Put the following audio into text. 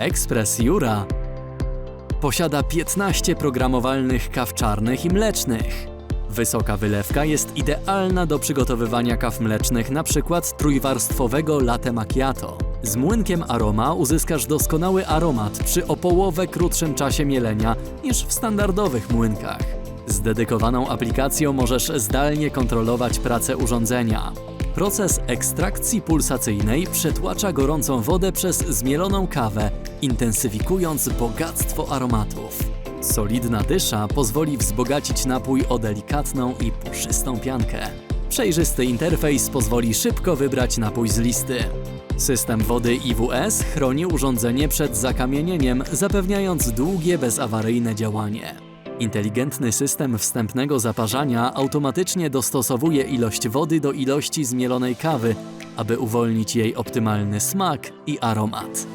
Express Jura posiada 15 programowalnych kaw czarnych i mlecznych. Wysoka wylewka jest idealna do przygotowywania kaw mlecznych, np. trójwarstwowego latte macchiato. Z młynkiem aroma uzyskasz doskonały aromat przy o połowę krótszym czasie mielenia niż w standardowych młynkach. Z dedykowaną aplikacją możesz zdalnie kontrolować pracę urządzenia. Proces ekstrakcji pulsacyjnej przetłacza gorącą wodę przez zmieloną kawę, intensywikując bogactwo aromatów. Solidna dysza pozwoli wzbogacić napój o delikatną i puszystą piankę. Przejrzysty interfejs pozwoli szybko wybrać napój z listy. System wody IWS chroni urządzenie przed zakamienieniem, zapewniając długie, bezawaryjne działanie. Inteligentny system wstępnego zaparzania automatycznie dostosowuje ilość wody do ilości zmielonej kawy, aby uwolnić jej optymalny smak i aromat.